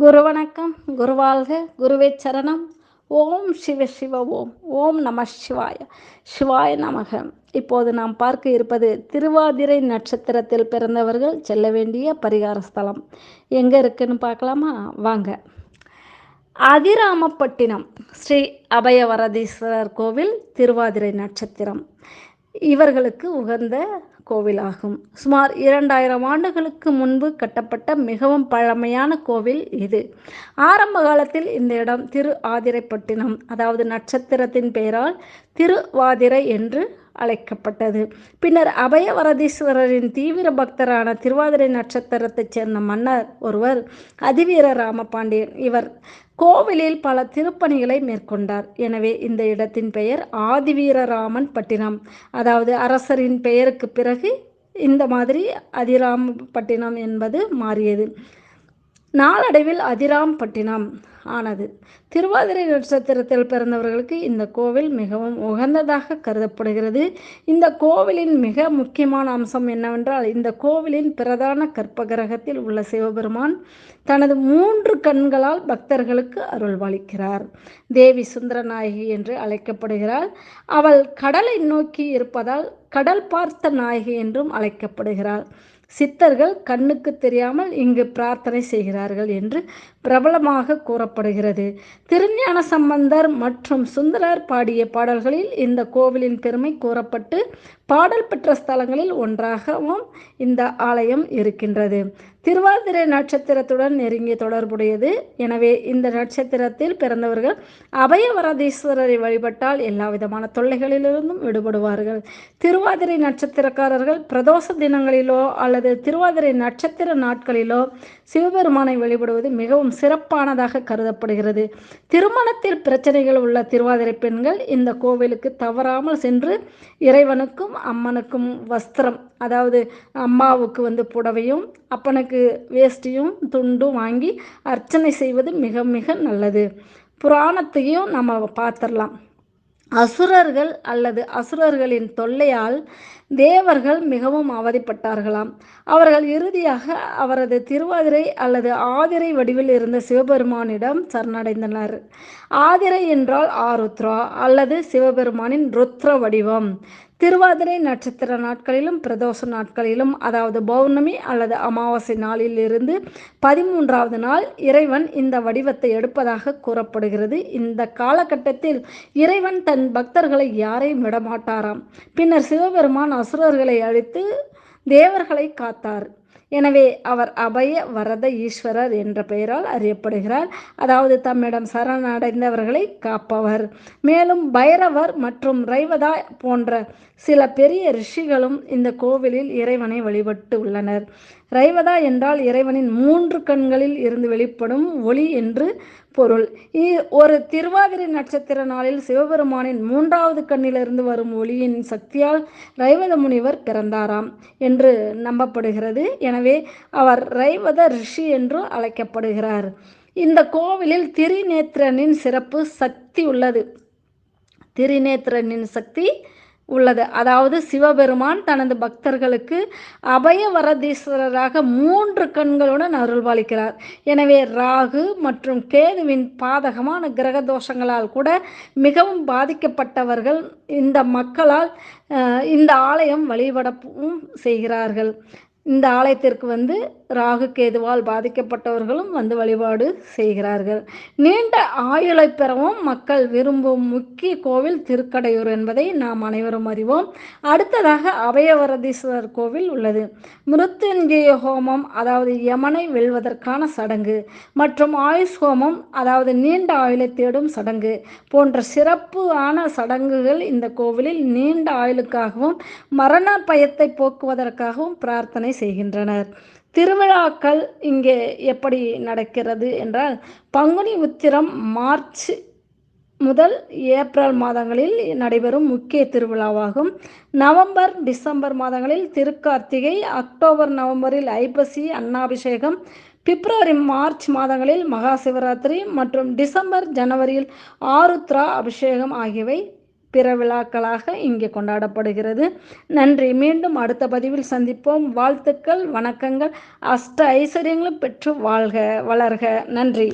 குரு வணக்கம் குருவாழ்க குருவே சரணம் ஓம் சிவ சிவ ஓம். ஓம் நம சிவாய. சிவாய நமக. இப்போது நாம் பார்க்க இருப்பது திருவாதிரை நட்சத்திரத்தில் பிறந்தவர்கள் செல்ல வேண்டிய பரிகார ஸ்தலம். எங்கே இருக்குன்னு பார்க்கலாமா? வாங்க. அதிராமப்பட்டினம் ஸ்ரீ அபயவரதீஸ்வரர் கோவில் திருவாதிரை நட்சத்திரம். இவர்களுக்கு உகந்த கோவிலாகும். சுமார் இரண்டாயிரம் ஆண்டுகளுக்கு முன்பு கட்டப்பட்ட மிகவும் பழமையான கோவில் இது. ஆரம்ப காலத்தில் இந்த இடம் திரு ஆதிரைப்பட்டினம் அதாவது நட்சத்திரத்தின் பெயரால் திருவாதிரை என்று அழைக்கப்பட்டது. பின்னர் அபயவரதீஸ்வரரின் தீவிர பக்தரான திருவாதிரை நட்சத்திரத்தைச் சேர்ந்த மன்னர் ஒருவர் அதிவீர ராமபாண்டியன் இவர் கோவிலில் பல திருப்பணிகளை மேற்கொண்டார். எனவே இந்த இடத்தின் பெயர் ஆதிவீரராமன் பட்டினம். அதாவது அரசரின் பெயருக்கு பிறகு இந்த மாதிரி அதிராமப்பட்டினம் என்பது மாறியது. நாளடைவில் அதிராம்பட்டினம் ஆனது. திருவாதிரை நட்சத்திரத்தில் பிறந்தவர்களுக்கு இந்த கோவில் மிகவும் உகந்ததாக கருதப்படுகிறது. இந்த கோவிலின் மிக முக்கியமான அம்சம் என்னவென்றால் இந்த கோவிலின் பிரதான கற்ப கிரகத்தில் உள்ள சிவபெருமான் தனது மூன்று கண்களால் பக்தர்களுக்கு அருள்வாளிக்கிறார். தேவி சுந்தரநாயகி என்று அழைக்கப்படுகிறாள். அவள் கடலை நோக்கி இருப்பதால் கடல் பார்த்த நாயகி என்றும் அழைக்கப்படுகிறாள். சித்தர்கள் கண்ணுக்கு தெரியாமல் இங்கு பிரார்த்தனை செய்கிறார்கள் என்று பிரபலமாக கூறப்படுகிறது. திருஞான சம்பந்தர் மற்றும் சுந்தரர் பாடிய பாடல்களில் இந்த கோவிலின் பெருமை கூறப்பட்டு பாடல் பெற்ற ஸ்தலங்களில் ஒன்றாகவும் இந்த ஆலயம் இருக்கின்றது. திருவாதிரை நட்சத்திரத்துடன் நெருங்கிய தொடர்புடையது. எனவே இந்த நட்சத்திரத்தில் பிறந்தவர்கள் அபயவரதீஸ்வரரை வழிபட்டால் எல்லா விதமான தொல்லைகளிலிருந்தும் விடுபடுவார்கள். திருவாதிரை நட்சத்திரக்காரர்கள் பிரதோஷ தினங்களிலோ அல்லது திருவாதிரை நட்சத்திர நாட்களிலோ சிவபெருமானை வழிபடுவது மிகவும் சிறப்பானதாக கருதப்படுகிறது. திருமணத்தில் பிரச்சனைகள் உள்ள திருவாதிரை பெண்கள் இந்த கோவிலுக்கு தவறாமல் சென்று இறைவனுக்கும் அம்மனுக்கும் வஸ்திரம் அதாவது அம்மாவுக்கு வந்து புடவையும் அப்பனுக்கு வேஷ்டியும் துண்டும் வாங்கி அர்ச்சனை செய்வது மிக மிக நல்லது. புராணத்தையும் நம்ம பார்த்துடலாம். அசுரர்கள் அல்லது அசுரர்களின் தொல்லையால் தேவர்கள் மிகவும் அவதிப்பட்டார்களாம். அவர்கள் இறுதியாக அவரது திருவாதிரை அல்லது ஆதிரை வடிவில் இருந்த சிவபெருமானிடம் சரணடைந்தனர். ஆதிரை என்றால் ஆருத்ரா அல்லது சிவபெருமானின் ருத்ர வடிவம். திருவாதிரை நட்சத்திர நாட்களிலும் பிரதோஷ நாட்களிலும் அதாவது பௌர்ணமி அல்லது அமாவாசை நாளில் இருந்து பதிமூன்றாவது நாள் இறைவன் இந்த வடிவத்தை எடுப்பதாக கூறப்படுகிறது. இந்த காலகட்டத்தில் இறைவன் தன் பக்தர்களை யாரையும் விடமாட்டாராம். பின்னர் சிவபெருமான் அசுரர்களை அழித்து தேவர்களை காத்தார். எனவே அவர் அபய வரத ஈஸ்வரர் என்ற பெயரால் அறியப்படுகிறார். அதாவது தம்மிடம் சரணடைந்தவர்களை காப்பவர். மேலும் பைரவர் மற்றும் ரைவதா போன்ற சில பெரிய ரிஷிகளும் இந்த கோவிலில் இறைவனை வழிபட்டு உள்ளனர். ரைவதா என்றால் இறைவனின் மூன்று கண்களில் இருந்து வெளிப்படும் ஒளி என்று பொருள். ஒரு திருவாதிரை நட்சத்திர நாளில் சிவபெருமானின் மூன்றாவது கண்ணிலிருந்து வரும் ஒளியின் சக்தியால் ரைவத முனிவர் பிறந்தாராம் என்று நம்பப்படுகிறது. எனவே அவர் ரைவத ரிஷி என்று அழைக்கப்படுகிறார். இந்த கோவிலில் திரிநேத்திரனின் சிறப்பு சக்தி உள்ளது. திரிநேத்திரனின் சக்தி உள்ளது. அதாவது சிவபெருமான் தனது பக்தர்களுக்கு அபயவரதீஸ்வரராக மூன்று கண்களுடன் அருள்பாலிக்கிறார். எனவே ராகு மற்றும் கேதுவின் பாதகமான கிரக தோஷங்களால் கூட மிகவும் பாதிக்கப்பட்டவர்கள் இந்த மக்களால் இந்த ஆலயம் வழிபடவும் செய்கிறார்கள். இந்த ஆலயத்திற்கு வந்து ராகு கேதுவால் பாதிக்கப்பட்டவர்களும் வந்து வழிபாடு செய்கிறார்கள். நீண்ட ஆயுளை பெறவும் மக்கள் விரும்பும் முக்கிய கோவில் திருக்கடையூர் என்பதை நாம் அனைவரும் அறிவோம். அடுத்ததாக அபயவரதீஸ்வரர் கோவில் உள்ளது. மிருத்யுஞ்சய ஹோமம் அதாவது யமனை வெல்வதற்கான சடங்கு மற்றும் ஆயுஷ் ஹோமம் அதாவது நீண்ட ஆயுளை தேடும் சடங்கு போன்ற சிறப்பான சடங்குகள் இந்த கோவிலில் நீண்ட ஆயுளுக்காகவும் மரண பயத்தை போக்குவதற்காகவும் பிரார்த்தனை செய்கின்றனர். திருவிழாக்கள் இங்கே எப்படி நடக்கிறது என்றால் பங்குனி உத்திரம் மார்ச் முதல் ஏப்ரல் மாதங்களில் நடைபெறும் முக்கிய திருவிழாவாகும். நவம்பர் டிசம்பர் மாதங்களில் திருக்கார்த்திகை அக்டோபர் நவம்பரில் ஐப்பசி அன்னாபிஷேகம் பிப்ரவரி மார்ச் மாதங்களில் மகா சிவராத்திரி மற்றும் டிசம்பர் ஜனவரியில் ஆருத்ரா அபிஷேகம் ஆகியவை பிற விழாக்களாக இங்கே கொண்டாடப்படுகிறது. நன்றி. மீண்டும் அடுத்த பதிவில் சந்திப்போம். வாழ்த்துக்கள் வணக்கங்கள். அஷ்ட ஐஸ்வர்யங்களும் பெற்று வாழ்க வளர்க. நன்றி.